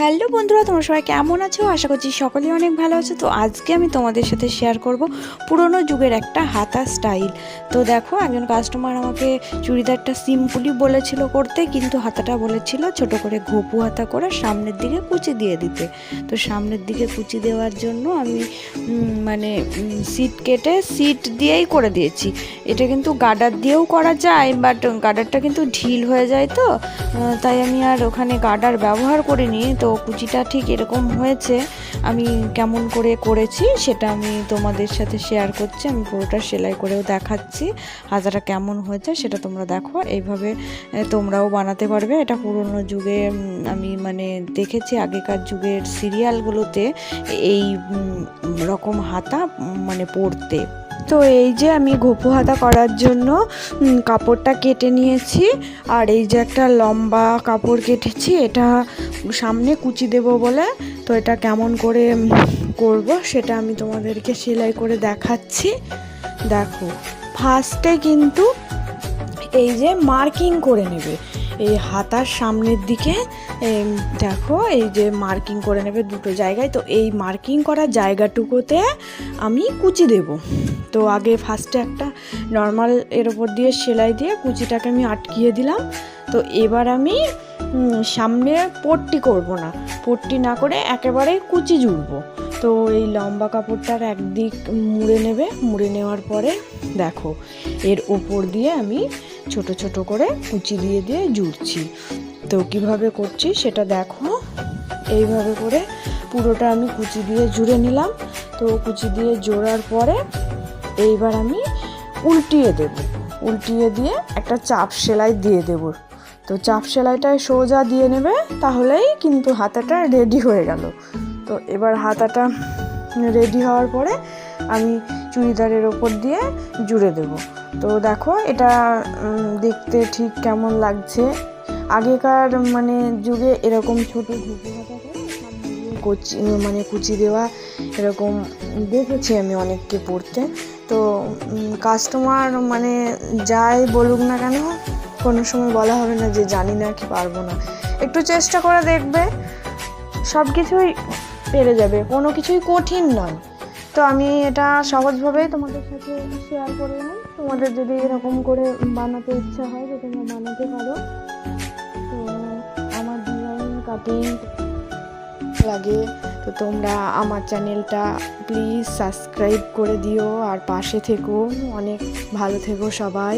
Hello বন্ধুরা, তোমরা সবাই কেমন আছো? আশা করছি সকলেই অনেক ভালো আছো। তো আজকে আমি তোমাদের সাথে শেয়ার করব পুরনো যুগের একটা হাতা স্টাইল তো দেখো, একজন কাস্টমার আমাকে চুড়িদারটা সিম্পলি বলেছিল করতে, কিন্তু হাতাটা বলেছিল ছোট করে ঘপু হাতা করে সামনের দিকে কুচি দিয়ে দিতে। তো সামনের দিকে কুচি দেওয়ার জন্য আমি মানে সিট কেটে সিট দিয়েই করে দিয়েছি। এটা কিন্তু গার্ডার দিয়েও করা যায় বাট গার্ডারটা কিন্তু ঢিল হয়ে যায় তো। তাই আমি আর ওখানে গার্ডার ব্যবহার করিনি। তো কুচিটা ঠিক এরকম হয়েছে। আমি কেমন করে করেছি সেটা আমি তোমাদের সাথে শেয়ার করছি। আমি পুরোটা সেলাই করেও দেখাচ্ছি। হাজারা কেমন হয়েছে সেটা তোমরা দেখো। এইভাবে তোমরাও বানাতে পারবে। এটা পুরনো যুগে আমি মানে দেখেছি আগেকার যুগের সিরিয়ালগুলোতে এই রকম হাতা মানে পরতে। তো এই যে আমি ঘপু হাতা করার জন্য কাপড়টা কেটে নিয়েছি। আর এই যে একটা লম্বা কাপড় কেটেছি, এটা সামনে কুচি দেব বলে। তো এটা কেমন করে করব সেটা আমি তোমাদেরকে সেলাই করে দেখাচ্ছি। দেখো ফার্স্টে কিন্তু এই যে মার্কিং করে নেবে। এই হাতার সামনের দিকে দেখো, এই যে মার্কিং করে নেবে দুটো জায়গায়। তো এই মার্কিং করা জায়গাটুকুতে আমি কুচি দেব। তো আগে ফার্স্টে একটা নর্মাল এর ওপর দিয়ে সেলাই দিয়ে কুচিটাকে আমি আটকিয়ে দিলাম। তো এবার আমি সামনে পট্টি করব না। পট্টি না করে একেবারে কুচি জুড়বো। তো এই লম্বা কাপড়টার একদিক মুড়ে নেবে। মুড়ে নেওয়ার পরে দেখো, এর ওপর দিয়ে আমি ছোট ছোট করে কুচি দিয়ে দিয়ে জুড়ছি। তো কীভাবে করছি সেটা দেখো। এইভাবে করে পুরোটা আমি কুচি দিয়ে জুড়ে নিলাম। তো কুচি দিয়ে জোড়ার পরে এইবার আমি উল্টিয়ে দেব। উল্টিয়ে দিয়ে একটা চাপ সেলাই দিয়ে দেব। তো চাপ সেলাইটা সোজা দিয়ে নেবে, তাহলেই কিন্তু হাতাটা রেডি হয়ে গেল। তো এবার হাতাটা রেডি হওয়ার পরে আমি চুড়িদারের ওপর দিয়ে জুড়ে দেব। তো দেখো, এটা দেখতে ঠিক কেমন লাগছে। আগেকার মানে যুগে এরকম ছোট কুচি মানে কুচি দেওয়া এরকম দেখেছি আমি অনেককে পড়তে। তো কাস্টমার মানে যাই বলুক না কেন, কোনো সময় বলা হবে না যে জানি না কি পারব না। একটু চেষ্টা করে দেখবে সব কিছুই পেরে যাবে। কোনো কিছুই কঠিন নয়। তো আমি এটা সহজভাবেই তোমাদের সাথে শেয়ার করলাম তোমাদের যদি এরকম করে বানাতে ইচ্ছা হয় তো তোমরা বানাতে পারো। তো আমার ডিজাইন কাটিং লাগে। তো তোমরা আমার চ্যানেলটা প্লিজ সাবস্ক্রাইব করে দিও। আর পাশে থেকো। অনেক ভালো থেকো সবাই।